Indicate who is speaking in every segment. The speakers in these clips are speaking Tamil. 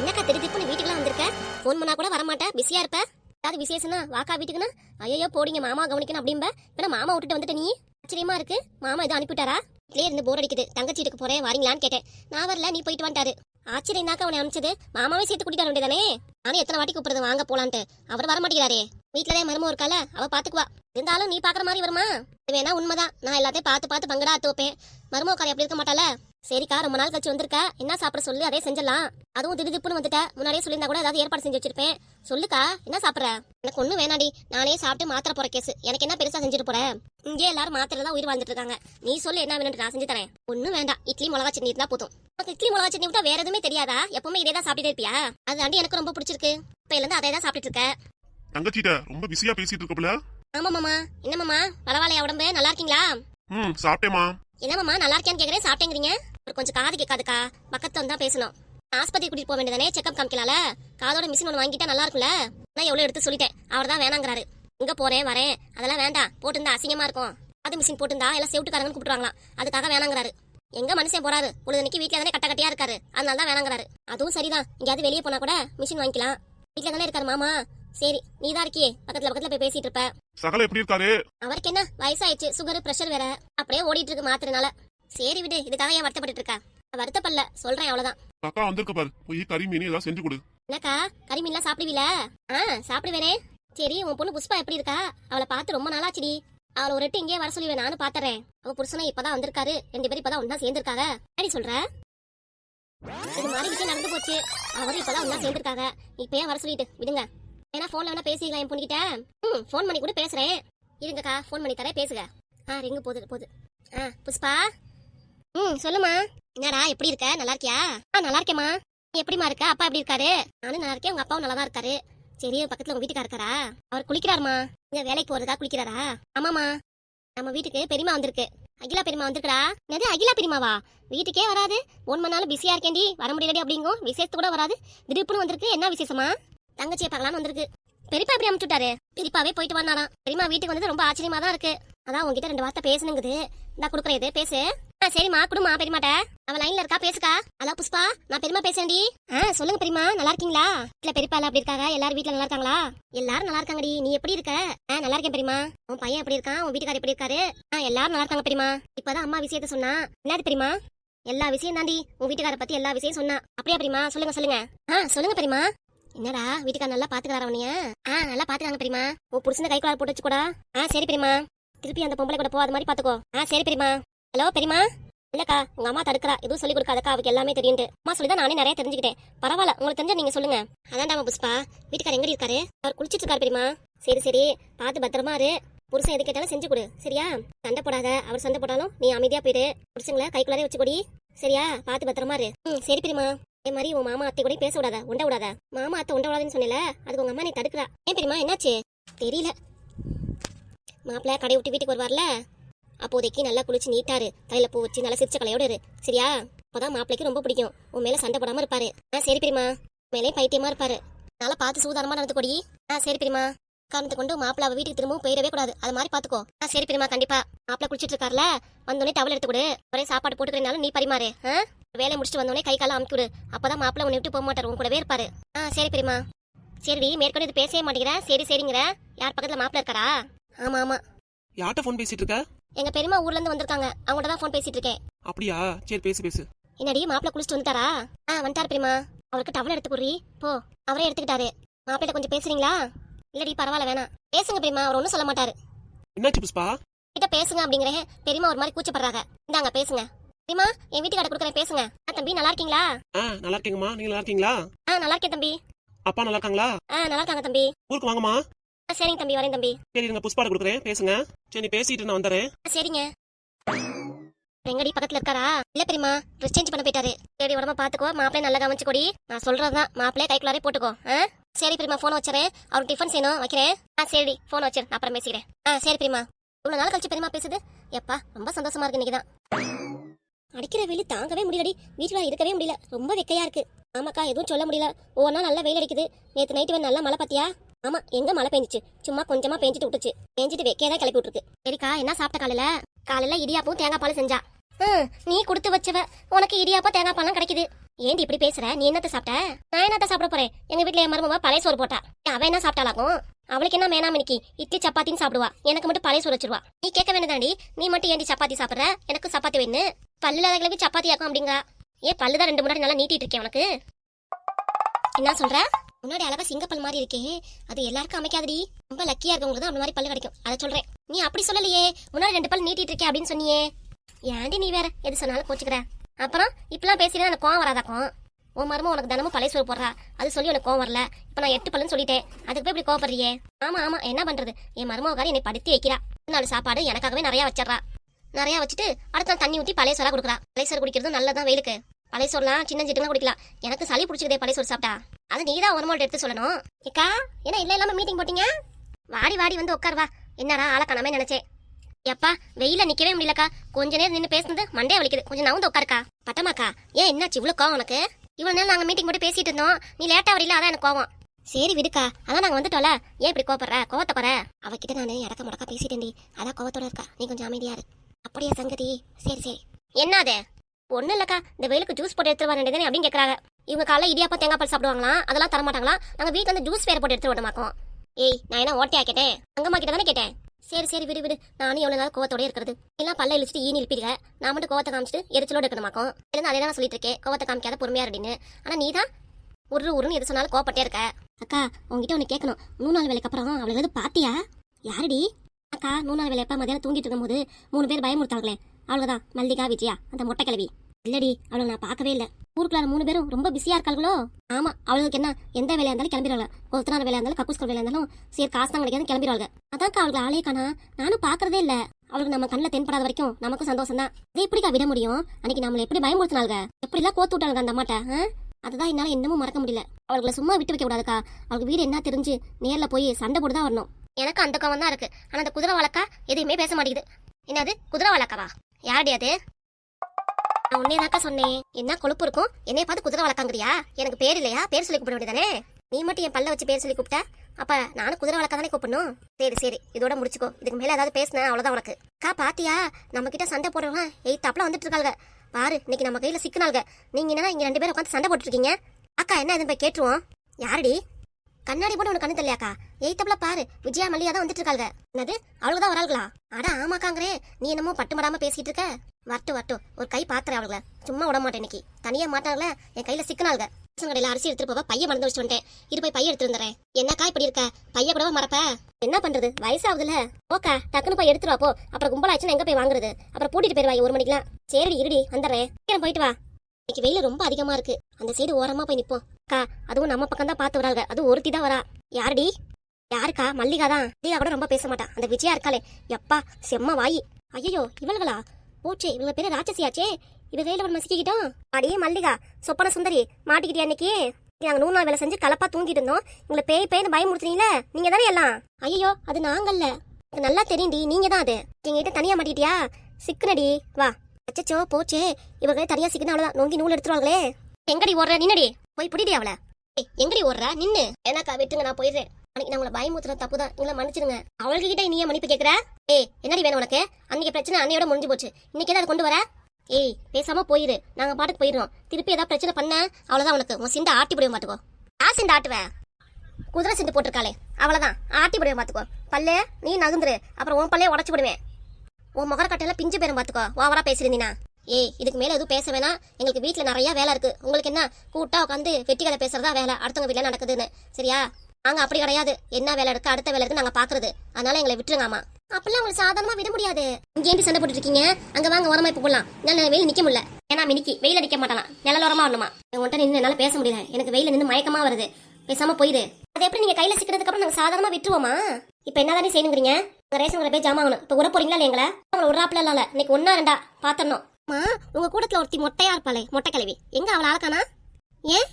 Speaker 1: என்னக்கா திடீர்னு வீட்டுக்குலாம் வந்திருக்க? ஃபோன் பண்ணா கூட வரமாட்டேன் பிஸியா இருப்ப? ஏதாவது விசேஷம்னா வாக்கா வீட்டுக்குன்னா? ஐயோ போடிங்க மாமா கவனிக்கணும் அப்படிம்ப. இப்ப மாமா விட்டுட்டு வந்துட்ட நீ ஆச்சரியமா இருக்கு. மாமா எதுவும் அனுப்பிட்டாரா வீட்லயே இருந்து போர் அடிக்குது. தங்கச்சி வீட்டுக்கு போறேன் வாரீங்களான்னு கேட்டேன். நான் வரல நீ போயிட்டு வந்துட்டாரு. ஆச்சரியம் தாக்கா அவனை அனுப்பிச்சது. மாமாவே சேர்த்து கூட்டிட்டு வர வேண்டியதானே? நானும் எத்தனை வாட்டி கூப்பிடுறது வாங்க போலான்ட்டு. அவர் வர மாட்டேங்கிறாரே. வீட்டுலதான் மருமம் இருக்கால அவ பாத்துக்குவா. இருந்தாலும் நீ பாக்குற மாதிரி வருமா? வேணா உண்மைதான். நான் எல்லாத்தையும் பார்த்து பார்த்து பங்கடா தோப்பேன் மருமக அப்படி இருக்க மாட்டால சரிக்கா ரொம்ப நாள் கழிச்சு வந்திருக்க. என்ன சாப்பிட சொல்லு அதே செஞ்சிடலாம். அதுவும் திடுதிப்புன்னு வந்துட்ட. முன்னாடியே சொல்லியிருந்தா கூட ஏதாவது ஏற்பாடு செஞ்சு வச்சிருப்பேன். சொல்லுக்கா என்ன சாப்பிடுற? எனக்கு ஒண்ணும் வேணாடி. நானே சாப்பிட்டு மாத்திர போற கேஸ் எனக்கு என்ன பெருசா செஞ்சுட்டு போறேன் இங்கே எல்லாரும் மாத்திரை தான் உயிர் வாழ்ந்துட்டு இருக்காங்க. நீ சொல்லு என்ன வேணும்னு நான் செஞ்சு தரேன். ஒண்ணும் வேண்டாம். இட்லி மிளகா சட்னி இருந்தா போதும். இட்லி மிளகா சட்னி விட்டா வேற எதுவுமே தெரியாதா? எப்பவுமே இதே தான் சாப்பிட்டுட்டே இருப்பியா? அது ஆண்டி எனக்கு ரொம்ப பிடிச்சிருக்கு. இப்ப இருந்து அதே தான் சாப்பிட்டுட்டு இருக்க.
Speaker 2: தங்கச்சிட்ட ரொம்ப பிஸியா பேசிட்டு இருக்கப்புல
Speaker 1: ஆமா மாமா. என்ன மாமா? பரவாயில்லையா உடம்பு? நல்லா இருக்கீங்களா?
Speaker 2: ம் சாப்பிட்டேமா
Speaker 1: என்ன மாமா? நல்லா இருக்கியான்னு கேக்குறேன். சாப்பிட்டேங்கிறீங்க? கொஞ்சம் காது கேட்காதுக்கா. பக்கத்துல தான் பேசணும். ஆஸ்பத்திரி கூட்டிட்டு போக வேண்டியதானே செக்அப் காமிக்கலாம்ல காதோட மிஷின் ஒன்று வாங்கிட்டா நல்லா இருக்கும்ல? நான் எவ்வளவு எடுத்து சொல்லிட்டேன். அவர் தான் வேணாங்கிறாரு. இங்க போறேன் வரேன். அதெல்லாம் வேண்டாம். போட்டிருந்தா அசிங்கமா இருக்கும். அது மிஷின் போட்டிருந்தா எல்லாம் செவிட்டுக்காரங்கன்னு கூப்பிட்டுருவாங்களாம். அதுக்காக வேணாங்கிறாரு. எங்க மனுஷன் போறாரு? பொழுதுனைக்கு வீட்டுல தானே கட்ட கட்டியா இருக்காரு. அதனால தான் வேணாங்கிறாரு. அதுவும் சரிதான். எங்கேயாவது வெளியே போனா கூட மிஷின் வாங்கிக்கலாம். வீட்டுல தானே இருக்காரு மாமா. சரி நீ தான் இருக்கியே. பக்கத்துல பக்கத்துல போய் பேசிட்டு இருப்ப.
Speaker 2: சகல எப்படி இருக்காரு?
Speaker 1: அவருக்கு என்ன? வயசாயிடுச்சு. சுகர் பிரஷர் வேற. அப்படியே ஓடிட்டு இருக்கு மாத்திரனால. சரி விடு இதுக்காக ஏன் வருத்தப்பட்டு இருக்கா? வருத்தப்படல சொல்றேன் அவ்வளவுதான்.
Speaker 2: அக்கா வந்திருக்க பாரு. போய் கறி மீன் ஏதாவது செஞ்சு கொடு.
Speaker 1: என்னக்கா கறிமீன்லாம் சாப்பிடுவீல? ஆ சாப்பிடுவேனே. சரி உன் பொண்ணு புஷ்பா எப்படி இருக்கா? அவளை பார்த்து ரொம்ப நாளாச்சுடி. அவளை ஒரு எட்டு இங்கே வர சொல்லி நானும் பாத்துறேன். அவ புருஷனை இப்பதான் வந்திருக்காரு. ரெண்டு பேரும் இப்பதான் ஒன்னா சேர்ந்திருக்காங்க. அடி சொல்ற? இது மாதிரி விஷயம் நடந்து போச்சு. அவரும் இப்பதான் ஒன்னா சேர்ந்திருக்காங்க. இப்பயே வர சொல்லிட்டு? விடுங்க. ஏன்னா போன்ல வேணா பேசிக்கலாம் என் பொண்ணுகிட்ட. ம் ஃபோன் பண்ணி கூட பேசுறேன். இருங்கக்கா ஃபோன் பண்ணி தரேன் பேசுங்க ஆ ரிங்கு போகுது போகுது. ஆ புஷ்பா? ம் சொல்லுமா. என்னடா எப்படி இருக்க? நல்லா இருக்கியா? ஆ நல்லா இருக்கேம்மா. நீ எப்படிமா இருக்க? அப்பா எப்படி இருக்காரு? நானும் நல்லா இருக்கேன். உங்க அப்பாவும் நல்லா தான் இருக்காரு. சரி பக்கத்துல உங்க வீட்டுக்கார இருக்காரா? அவர் குளிக்கிறாருமா? இங்க வேலைக்கு போறதா குளிக்கிறாரா? ஆமாமா நம்ம வீட்டுக்கு பெரியமா வந்திருக்கு. அகிலா பெரியமா வந்திருக்கா என்னது அகிலா பெரியமாவா வீட்டுக்கே வராது. ஒன் மணி பிஸியா இருக்கேன்டி. வர முடியலடி அப்படிங்கும். விசேஷத்து கூட வராது. திடீர்னு வந்திருக்கு. என்ன விசேஷமா? தங்கச்சியை பார்க்கலாம்னு வந்திருக்கு. பெரியப்பா எப்படி அமுச்சுட்டாரு? பெரியப்பாவே போயிட்டு வந்தாராம். பெரியமா வீட்டுக்கு வந்தது ரொம்ப ஆச்சரியமா தான் இருக்கு. அதான் உங்ககிட்ட ரெண்டு வார்த்தை பேசணுங்குது இந்தா குடுக்குறேன் இது. பேசு. ஆ சரிம்மா குடுமா பெரியமாட்ட அவ லைன்ல இருக்கா? பேசுக்கா. ஹலோ புஷ்பா நான் பெரியமா பேசேன்டி ஆ சொல்லுங்க பெரியமா நல்லா இருக்கீங்களா? இல்ல பெரியப்பா எல்லாம் இருக்காங்க? எல்லாரும் வீட்ல நல்லா இருக்காங்களா? எல்லாரும் நல்லா இருக்காங்கடி. நீ எப்படி இருக்க? ஆ நல்லா இருக்கேன் பெரியமா உன் பையன் எப்படி இருக்கான்? உன் வீட்டுக்காரர் எப்படி இருக்காரு? ஆ எல்லாரும் நல்லா இருக்காங்க பெரியமா இப்பதான் அம்மா விஷயத்த சொன்னா. என்னது பெரியமா எல்லா விஷயம் தாண்டி உன் வீட்டுக்கார பத்தி எல்லா விஷயம் சொன்னா. அப்படியா பெரியமா சொல்லுங்க சொல்லுங்க. ஆ சொல்லுங்க பெரியமா என்னடா வீட்டுக்கார நல்லா பாத்துக்கிறாரா உன்னைய? ஆ நல்லா பாத்துக்காங்க பெரியமா உன் புருஷனை கை போட்டு வச்சு கூட. ஆ சரி பெரியமா திருப்பி அந்த பொம்பளை கூட போகாத மாதிரி பாத்துக்கோ. ஆ சரி பெரியமா ஹலோ பெரியமா இல்லக்கா உங்க அம்மா தடுக்கிறா. எதுவும் சொல்லி கொடுக்காதக்கா அவருக்கு எல்லாமே தெரியுண்டு அம்மா சொல்லிதான் நானே நிறைய தெரிஞ்சுக்கிட்டேன். பரவாயில்ல உங்களுக்கு தெரிஞ்ச நீங்க சொல்லுங்க. அதான்டாமா புஷ்பா. வீட்டுக்கார எங்க இருக்காரு? அவர் குளிச்சிட்டு இருக்காரு பெரியமா சரி சரி. பார்த்து பத்திரமா இரு. புருஷன் எது கேட்டாலும் செஞ்சு கொடு. சரியா? சண்டை போடாத. அவர் சண்டை போட்டாலும் நீ அமைதியா போயிடு புருஷங்களை கைக்குள்ளாரே வச்சு கொடி சரியா? பார்த்து பத்திரமா இரு. ம் சரி பெரியமா அதே மாதிரி உன் மாமா அத்தை கூட பேச விடாத உண்ட விடாத. மாமா அத்தை உண்ட விடாதுன்னு சொன்னல அதுக்கு உங்க அம்மா நீ தடுக்கிறா. ஏன் தெரியுமா என்னாச்சு? தெரியல. மாப்பிள்ள கடை விட்டு வீட்டுக்கு வருவார்ல? அப்போதைக்கு நல்லா குளிச்சு நீட்டாரு. தலையில பூ வச்சு நல்லா சிரிச்ச கலையோட இரு. சரியா? அப்பதான் மாப்பிளைக்கு ரொம்ப பிடிக்கும். உன் மேல சண்டை போடாம இருப்பாரு. ஆ சரி பிரிமா மேலே பைத்தியமா இருப்பாரு. நல்லா பார்த்து சூதாரமா நடந்து கொடி ஆ சரி பிரிமா காரணத்தை கொண்டு மாப்பிள்ள அவ வீட்டுக்கு திரும்பவும் போயிடவே கூடாது. அது மாதிரி பாத்துக்கோ. ஆ சரி பிரிமா கண்டிப்பா. மாப்பிள்ள குளிச்சிட்டு இருக்காருல? வந்தோடனே டவல் எடுத்து கொடு. ஒரே சாப்பாடு போட்டுக்கிறனாலும் நீ பரிமாறு. ஆ? வேலையை முடிச்சுட்டு வந்தோடனே கை காலம் அமுக்கி விடு. அப்பதான் மாப்பிள்ள உன்னை விட்டு போக மாட்டார் உன் கூடவே இருப்பாரு. ஆ சரி பெரியமா சரிடி மேற்கொண்டு இது பேசவே மாட்டேங்கிற. சரி சரிங்கிற. யார் பக்கத்துல மாப்பிள்ள இருக்காரா? ஆமா ஆமா.
Speaker 3: யார்கிட்ட ஃபோன் பேசிட்டு இருக்க?
Speaker 1: எங்க பெரியமா ஊர்ல இருந்து வந்திருக்காங்க. அவங்கள்ட்ட தான் ஃபோன் பேசிட்டு இருக்கேன்.
Speaker 3: அப்படியா? சரி பேசு பேசு.
Speaker 1: என்னடி மாப்பிள்ள குளிச்சுட்டு வந்துட்டாரா? ஆ வந்துட்டாரு பெரியமா அவருக்கு டவல் எடுத்து குடுறி. போ. அவரே எடுத்துக்கிட்டாரு. மாப்பிள்ள கொஞ்சம் பேசுறீங்களா? இல்லடி பரவாயில்ல வேணாம். பேசுங்க பெரியமா அவர் ஒன்றும் சொல்ல மாட்டாரு.
Speaker 3: என்னாச்சு புஷ்பா?
Speaker 1: கிட்ட பேசுங்க அப்படிங்கிறேன். பெரியமா ஒரு மாதிரி கூச்சப்படுறாங்க. இந்தாங்க பேசுங்க. பெரியமா என் வீட்டுக்கார கொடுக்குறேன் பேசுங்க. தம்பி நல்லா இருக்கீங்களா?
Speaker 3: ஆ நல்லா இருக்கேங்கம்மா. நீங்க நல்லா இருக்கீங்களா?
Speaker 1: ஆ நல்லா இருக்கேன் தம்பி.
Speaker 3: அப்பா நல்லா இருக்காங்களா?
Speaker 1: ஆ நல்லா இருக்காங்க தம்பி.
Speaker 3: ஊருக்கு வாங்கம்மா.
Speaker 1: சரிங்க தம்பி வரேன் தம்பி.
Speaker 3: சரி இருங்க புஷ்பாட கொடுக்குறேன். பேசுங்க. சரி நீ பேசிட்டு நான் வந்துடுறேன்.
Speaker 1: சரிங்க. எங்கடி பக்கத்துல இருக்காரா? இல்ல பெரியமா ட்ரெஸ் சேஞ்ச் பண்ண போயிட்டாரு. சரி உடம்ப பாத்துக்கோ. மாப்பிளே நல்லா கவனிச்சு கொடி நான் சொல்றதுதான். மாப்பிளே கைக்குள்ளாரே போட்டுக்கோ. சரி பெரியமா போன் வச்சுறேன். அவருக்கு டிஃபன் செய்யணும். வைக்கிறேன். ஆ சரி போன் வச்சிரு அப்புறம் பேசிக்கிறேன். ஆ சரி பெரியமா இவ்வளவு நாள் கழிச்சு பெரியமா பேசுது. எப்பா ரொம்ப சந்தோஷமா இருக்கு இன்னைக்குதான். அடிக்கிற வெயில் தாங்கவே முடியலடி. வீட்டுல இருக்கவே முடியல. ரொம்ப வெக்கையா இருக்கு. ஆமாக்கா எதுவும் சொல்ல முடியல. ஒவ்வொன்றா நல்லா வெயில் அடிக்குது. நேத்து நைட்டு வந்து நல்லா மழை பாத்தியா ஆமா எங்க மழை பெஞ்சிச்சு? சும்மா கொஞ்சமா பெஞ்சிட்டு விட்டுச்சு. பெஞ்சிட்டு வெக்கையா தான் கிளப்பி விட்டுருக்கு. சரிக்கா என்ன சாப்பிட்ட காலையில? காலையில இடியாப்பும் தேங்காய் பாலும் செஞ்சா. ம், நீ கொடுத்து வச்சவ. உனக்கு இடியாப்பம் தேங்காய் பாலும் கிடைக்குது. ஏண்டி இப்படி பேசுற? நீ என்னத்த சாப்பிட்ட? நான் என்னத்த சாப்பிட போறேன்? எங்க வீட்டுல என் மருமவ பழைய சோறு போட்டா. அவ என்ன சாப்பிட்டாலாக்கும் அவளுக்கு என்ன வேணாம் இன்னைக்கு இட்லி சப்பாத்தின்னு சாப்பிடுவா. எனக்கு மட்டும் பழைய சோறு வச்சிருவா. நீ கேட்க வேண்டியதாண்டி நீ மட்டும் ஏண்டி சப்பாத்தி சாப்பிடுற? எனக்கு சப்பாத்தி வேணும் பல்லுல சப்பாத்தி ஆக்கும் அப்படிங்க ஏன் பல்லு தான் ரெண்டு முன்னாடி நல்லா நீட்டிட்டு இருக்கேன் உனக்கு. என்ன சொல்ற? முன்னாடி அழகா சிங்கப்பல் மாதிரி இருக்கே. அது எல்லாருக்கும் அமைக்காதடி. ரொம்ப லக்கியா இருக்கவங்களுக்கு தான் அந்த மாதிரி பல்லு கிடைக்கும். அதை சொல்றேன். நீ அப்படி சொல்லலையே. முன்னாடி ரெண்டு பல் நீட்டிட்டு இருக்கே அப்படின்னு சொன்னியே. ஏன்டி நீ வேற? எது சொன்னாலும் கோச்சுக்கிற. அப்புறம் இப்பெல்லாம் பேசினா எனக்கு கோவம் வராதாக்கும் உன் மரும உனக்கு தினமும் பழைய சோறு போடுறா. அது சொல்லி உனக்கு கோவம் வரல. இப்போ நான் எட்டு பல்லுன்னு சொல்லிட்டேன். அதுக்கு போய் இப்படி கோவப்படுறியே? ஆமா ஆமா. என்ன பண்றது? என் மருமகாரி என்னை படுத்தி வைக்கிறா. நாலு சாப்பாடு எனக்காகவே நிறைய வச்சிடறா. நிறைய வச்சுட்டு அடுத்த நாள் தண்ணி ஊற்றி பழைய சோறா கொடுக்குறா பழைய சோறு குடிக்கிறது நல்லதான் வெயிலுக்கு பழைய சோறுலாம் சின்ன சிட்டுலாம் குடிக்கலாம். எனக்கு சளி பிடிச்சிக்குதே பழைய சோறு சாப்பிட்டா. அது நீ தான் ஒரு மாட்டு எடுத்து சொல்லணும். ஏக்கா ஏன்னா இல்லை இல்லாம மீட்டிங் போட்டீங்க? வாடி வாடி வந்து உட்காருவா என்னடா ஆளக்கணமே நினைச்சேன் எப்பா வெயில நிக்கவே முடியலக்கா. கொஞ்ச நேரம் நின்று பேசுனது மண்டே வலிக்குது. கொஞ்சம் நவுந்து உட்காருக்கா. பட்டமாக்கா ஏன் என்னாச்சு இவ்வளவு கோவம் உனக்கு? இவ்வளவு நேரம் நாங்க மீட்டிங் போட்டு பேசிட்டு இருந்தோம். நீ லேட்டா வரல அதான் எனக்கு கோவம். சரி விடுக்கா அதான் நாங்க வந்துட்டோம்ல. ஏன் இப்படி கோவப்படுற? கோவத்தை குற. அவகிட்ட நான் இடக்க முடக்கா பேசிட்டேன்டி. அதான் கோவத்தோட இருக்கா. நீ கொஞ்சம் அமைதியா இரு. அப்படியா சங்கதி சரி சரி. என்ன அது ஒண்ணும் இல்லக்கா. இந்த வெயிலுக்கு ஜூஸ் போட்டு எடுத்துட்டு வர வேண்டியதுன்னு அப்படின்னு கேக்குறாங்க. இவங்க காலைல இடியாப்பா தேங்காய் பால் சாப்பிடுவாங்களா? அதெல்லாம் தர மாட்டாங்களா? நாங்க வீட்டுல வந்து ஜூஸ் வேற போட்டு எடுத்துட்டு விடமாக்கோம் ஏய் நான் என்ன ஓட்டையா கேட்டேன்? அங்கம்மா கிட்ட தானே கேட்டேன். சரி சரி விடு விடு. நானும் எவ்வளவு நாள் கோவத்தோட இருக்கிறது. எல்லாம் பல்ல இழிச்சிட்டு ஈனி இழுப்பீங்க நான் மட்டும் கோவத்தை காமிச்சிட்டு எரிச்சலோட இருக்கணுமாக்கும் இல்லைன்னா அதே தான் சொல்லிட்டு இருக்கேன். கோவத்தை காமிக்காத பொறுமையா அப்படின்னு ஆனா நீ தான் உரு உருன்னு எது சொன்னாலும் கோவப்பட்டே இருக்க. அக்கா உங்ககிட்ட ஒன்று கேட்கணும் மூணு நாள் வேலைக்கு அப்புறம் அவளை ஏதாவது பாத்தியா? யாருடி? அக்கா மூணு நாள் வேலை மதியானம் தூங்கிட்டு இருக்கும்போது மூணு பேர் பயமுறுத்தாங்களே அவ்வளவுதான். மல்லிகா விஜயா அந்த மொட்டை கிளவி இல்லடி அவளை நான் பார்க்கவே இல்லை. ஊருக்குள்ள மூணு பேரும் ரொம்ப பிஸியா இருக்காங்களோ ஆமா அவளுக்கு என்ன எந்த வேலையா இருந்தாலும் கிளம்பிடுவாங்க. கொத்தனார் வேலையா இருந்தாலும் கக்கூஸ் வேலையா இருந்தாலும் சரி காசு தான் கிடைக்காது கிளம்பிடுவாங்க. அதான்க்கா அவளுக்கு ஆளே காணா. நானும் பார்க்கறதே இல்ல. அவளுக்கு நம்ம கண்ணில் தென்படாத வரைக்கும் நமக்கும் சந்தோஷம் தான் இதை எப்படிக்கா விட முடியும்? அன்னைக்கு நம்மள எப்படி பயமுறுத்தினாங்க எப்படிலாம் கோத்து விட்டாங்க அந்த அம்மாட்ட அதுதான் என்னால இன்னமும் மறக்க முடியல. அவளுக்கு சும்மா விட்டு வைக்க கூடாதுக்கா. அவளுக்கு வீடு என்ன தெரிஞ்சு நேர்ல போய் சண்டை போட்டு தான் வரணும். எனக்கு அந்த கோவம் தான் இருக்கு. ஆனா அந்த குதிரை வழக்கா எதையுமே பேச மாட்டேங்குது. என்னது? குதிரை வழக்காவா யாருடி அது? நான் உன்னே சொன்னேன். என்ன கொழுப்பு இருக்கும்? என்னைய பார்த்து குதிரை வளர்க்காங்கறியா எனக்கு பேர் இல்லையா? பேர் சொல்லி கூப்பிட வேண்டியதானே? நீ மட்டும் என் பல்ல வச்சு பேர் சொல்லி கூப்பிட்ட? அப்ப நானும் குதிரை வளர்க்க தானே கூப்பிடணும்? சரி சரி. இதோட முடிச்சுக்கோ. இதுக்கு மேல ஏதாவது பேசினேன் அவ்வளவுதான் உனக்கு. அக்கா பாத்தியா? நம்ம கிட்ட சண்டை போடுறவங்க எயித் வந்துட்டு இருக்காங்க பாரு இன்னைக்கு நம்ம கையில சிக்கினாங்க நீங்க என்னன்னா இங்க ரெண்டு பேரும் உட்காந்து சண்டை போட்டுருக்கீங்க அக்கா என்ன எதுவும் போய் கேட்டுருவோம். யாருடி? கண்ணாடி போட்டு உனக்கு கண்ணு தெரியலையாக்கா? எயித்தப்ல பாரு விஜயா மல்லியா தான் வந்துட்டு இருக்காங்க என்னது அவ்வளவுதான் வராங்களா அட ஆமாக்காங்கிறே. நீ என்னமோ பட்டு மடாம பேசிட்டு இருக்க வரட்டும் வரட்டும். ஒரு கை பாத்துறேன் அவளுங்கள சும்மா விட மாட்டேன் இன்னைக்கு. தனியா மாட்டாங்கள என் கையில சிக்கனாளுங்க கடையில அரிசி எடுத்துட்டு போவா பைய மறந்து வச்சுட்டு வந்துட்டேன். இரு போய் பைய எடுத்து வந்துடுறேன். என்னக்கா இப்படி இருக்க? பைய கூடவா மறப்ப? என்ன பண்றது? வயசாகுதுல. ஓக்கா டக்குனு போய் எடுத்துருவா போ. அப்புறம் கும்பலாச்சுன்னா எங்க போய் வாங்குறது? அப்புறம் பூட்டிட்டு போயிருவாய் ஒரு மணிக்கெல்லாம். சரி இருடி வந்துடுறேன். போயிட்டு வா. இன்னைக்கு வெயில் ரொம்ப அதிகமா இருக்கு. அந்த சைடு ஓரமா போய் நிப்போம். அக்கா அதுவும் நம்ம பக்கம் தான் பார்த்து வராங்க அதுவும் ஒருத்தி தான் வரா. யாருடி? யாருக்கா? மல்லிகா தான் மல்லிகா கூட ரொம்ப பேச மாட்டா. அந்த விஜயா இருக்காளே. எப்பா செம்ம வாயி. ஐயோ இவள்களா? போச்சே இவங்க பேரு ராட்சசியாச்சே. இவ வேலை ஒன்று மசிக்கிட்டோம் அடியே மல்லிகா சொப்பன சுந்தரி மாட்டிக்கிட்டியா அன்னைக்கு நாங்கள் நூறு நாள் வேலை செஞ்சு கலப்பா தூங்கிட்டு இருந்தோம். உங்களை பேய் பேய்னு பயமுறுத்துனீங்களே நீங்க தானே எல்லாம்? ஐயோ அது நாங்கல்ல. எனக்கு நல்லா தெரியும்டி நீங்க தான் அது. எங்ககிட்ட தனியா மாட்டிக்கிட்டியா? சிக்குனடி வா. அச்சச்சோ போச்சே. இவங்க தனியா சிக்கன அவ்வளோதான் நோங்கி நூல் எடுத்துருவாங்களே. எங்கடி ஓடுற? நின்னடி. போய் பிடிடி அவளை. ஏய், எங்கடி ஓடுற? நின்னு. எனக்கா விட்டுங்க நான் போயிடுறேன். அன்னைக்கு நான் உங்களை பயமுத்துற தப்பு தான் நீங்கள மன்னிச்சிடுங்க. அவளுக்கு கிட்ட நீ மன்னிப்பு கேக்குற? ஏய் என்னடி வேணும் உனக்கு? அன்னைக்கு பிரச்சனை அன்னையோட முடிஞ்சு போச்சு. இன்னைக்கு அதை கொண்டு வர? ஏய் பேசாம போயிரு. நாங்க பாட்டுக்கு போயிடுறோம். திருப்பி ஏதாவது பிரச்சனை பண்ண அவ்வளவுதான் உனக்கு. உன் சிண்டை ஆட்டி போடுவோம் பாத்துக்கோ. நான் சிண்டை ஆட்டுவ குதிரை சிண்டு போட்டிருக்காளே. அவ்வளவுதான். ஆட்டி போடுவேன் பார்த்துக்கோ பல்லே நீ நகுந்துரு. அப்புறம் உன் பல்லே உடச்சு விடுவேன் உன் முகர கட்டையில பிஞ்சு பேரும் பாத்துக்கோ. ஓவரா பேசிருந்தீனா ஏய் இதுக்கு மேல எதுவும் பேச வேணாம். எங்களுக்கு வீட்டில் நிறைய வேலை இருக்கு. உங்களுக்கு என்ன? கூட்டா உட்காந்து வெட்டி கதை பேசுறதா வேலை? அடுத்தவங்க வீட்ல நடக்குதுன்னு. சரியா? நாங்க அப்படி கிடையாது. என்ன வேலை இருக்கு? அடுத்த வேலை இருக்கு நாங்க பாக்குறது. அதனால எங்களை விட்டுருங்காமா அப்பெல்லாம் உங்களுக்கு சாதாரணமா விட முடியாது. இங்க ஏண்டி சண்டை போட்டு இருக்கீங்க அங்க வாங்க ஓரமா இப்ப போடலாம் நல்ல வெயில் நிக்க முடியல. ஏன்னா மினிக்கி வெயில நிக்க மாட்டானா? நிழலோரமா வரணுமா? உங்கள்கிட்ட நின்று என்னால பேச முடியல. எனக்கு வெயில நின்று மயக்கமா வருது. பேசாம போயிடு அது எப்படி நீங்க கையில சிக்கிறதுக்கு அப்புறம் நாங்க சாதாரணமா விட்டுருவோமா? இப்ப என்னதானே செய்யணுங்கிறீங்க? உங்க ரேஷன் கடை போய் ஜாமான் வாங்கணும். இப்ப உர போறீங்களா இல்லைங்களா உங்களை உடறாப்புல இல்ல இன்னைக்கு ஒன்னா ரெண்டா? பாத்தரணும். அம்மா உங்க கூடத்துல ஒருத்தி மொட்டையா இருப்பாளே மொட்டை கிழவி. எங்க அவள ஆளக்கானா? ஏன்?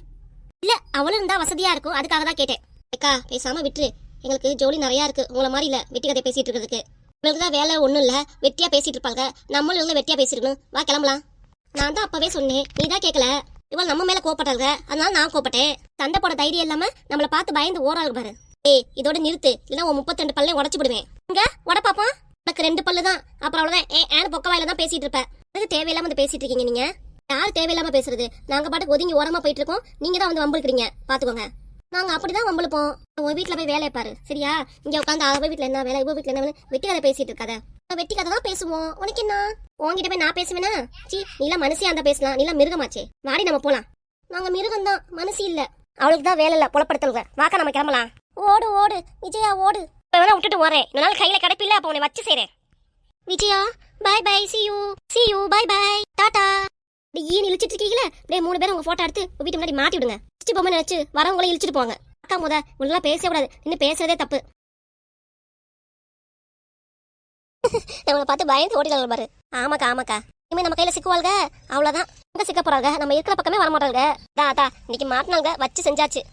Speaker 1: இல்ல அவளும் இருந்தா வசதியா இருக்கும் அதுக்காக தான் கேட்டேன். அக்கா பேசாம விட்டுரு. எங்களுக்கு ஜோலி நிறைய இருக்கு உங்களை மாதிரி இல்ல வெட்டி கதை பேசிட்டு இருக்கிறதுக்கு. உங்களுக்கு தான் வேலை ஒண்ணும் இல்ல வெட்டியா பேசிட்டு இருப்பாங்க. நம்மளும் இவங்க வெட்டியா பேசிருக்கணும். வா கிளம்பலாம். நான் தான் அப்பவே சொன்னேன் நீ தான் கேட்கல இவள் நம்ம மேல கோப்பட்டாங்க அதனால நான் கோப்பட்டேன் சண்டை போட தைரியம் இல்லாம நம்மள பார்த்து பயந்து ஓராள் பாரு. ஏய் இதோட நிறுத்து இல்லைன்னா உன் முப்பத்தி ரெண்டு பல்லையும் உடச்சு விடுவேன் இங்க உட பாப்போம். உனக்கு ரெண்டு பல்லு தான். அப்புறம் அவ்வளவுதான். ஏன் ஏன் பொக்க வாயில தான் பேசிட்டு இருப்பேன் அதுக்கு தேவையில்லாம வந்து பேசிட்டு இருக்கீங்க நீங்க? யார் தேவையில்லாம பேசுறது? நாங்க பாட்டுக்கு ஒதுங்கி ஓரமா போயிட்டு இருக்கோம். நீங்க தான் வந்து வம்பிழுக்கிறீங்க. பாத்துக்கோங்க. நாங்க அப்படிதான் வம்பிழுப்போம். உன் வீட்டுல போய் வேலையை பாரு. சரியா? இங்க உட்காந்து அவ வீட்டுல என்ன வேலை? இவ வீட்டுல என்ன வெட்டி கதை பேசிட்டு இருக்காத. வெட்டி கதை தான் பேசுவோம். உனக்கு என்ன? உன்கிட்ட போய் நான் பேசுவேனா? சீ நீலாம் மனசியா இருந்தா பேசலாம். நீலாம் மிருகமாச்சே. வாடி நம்ம போலாம். நாங்க மிருகம் தான் மனசு இல்ல. அவளுக்கு தான் வேலை இல்ல. புலப்படுத்தலுங்க. வாக்க நம்ம கிளம்பலாம். ஓடு ஓடு. விஜயா ஓடு. இப்ப வேணா விட்டுட்டு ஓறேன் என்னால கையில கிடைப்பில்ல அப்ப உன்னை வச்சு செய்றேன். Vijaya bye bye see you see you bye bye tata. ஈன் இழிச்சிட்டு இருக்கீங்களே? டே மூணு பேரும் உங்க போட்டோ எடுத்து உங்க வீட்டு முன்னாடி மாட்டி விடுங்க. இஷ்டி பொம்மை நினைச்சு வரவங்களே இழிச்சிட்டு போங்க. அக்கா முத உங்களெல்லாம் பேசவே கூடாது. இன்னும் பேசுறதே தப்பு. நம்மளை பார்த்து பயந்து ஓடிடலாம் பாரு. ஆமாக்கா ஆமாக்கா. இனிமே நம்ம கையில சிக்குவாள்க? அவ்வளவுதான். எங்க சிக்க போறாங்க நம்ம இருக்கிற பக்கமே வர மாட்டாங்க தா தா இன்னைக்கு மாட்டினாங்க வச்சு செஞ்சாச்சு.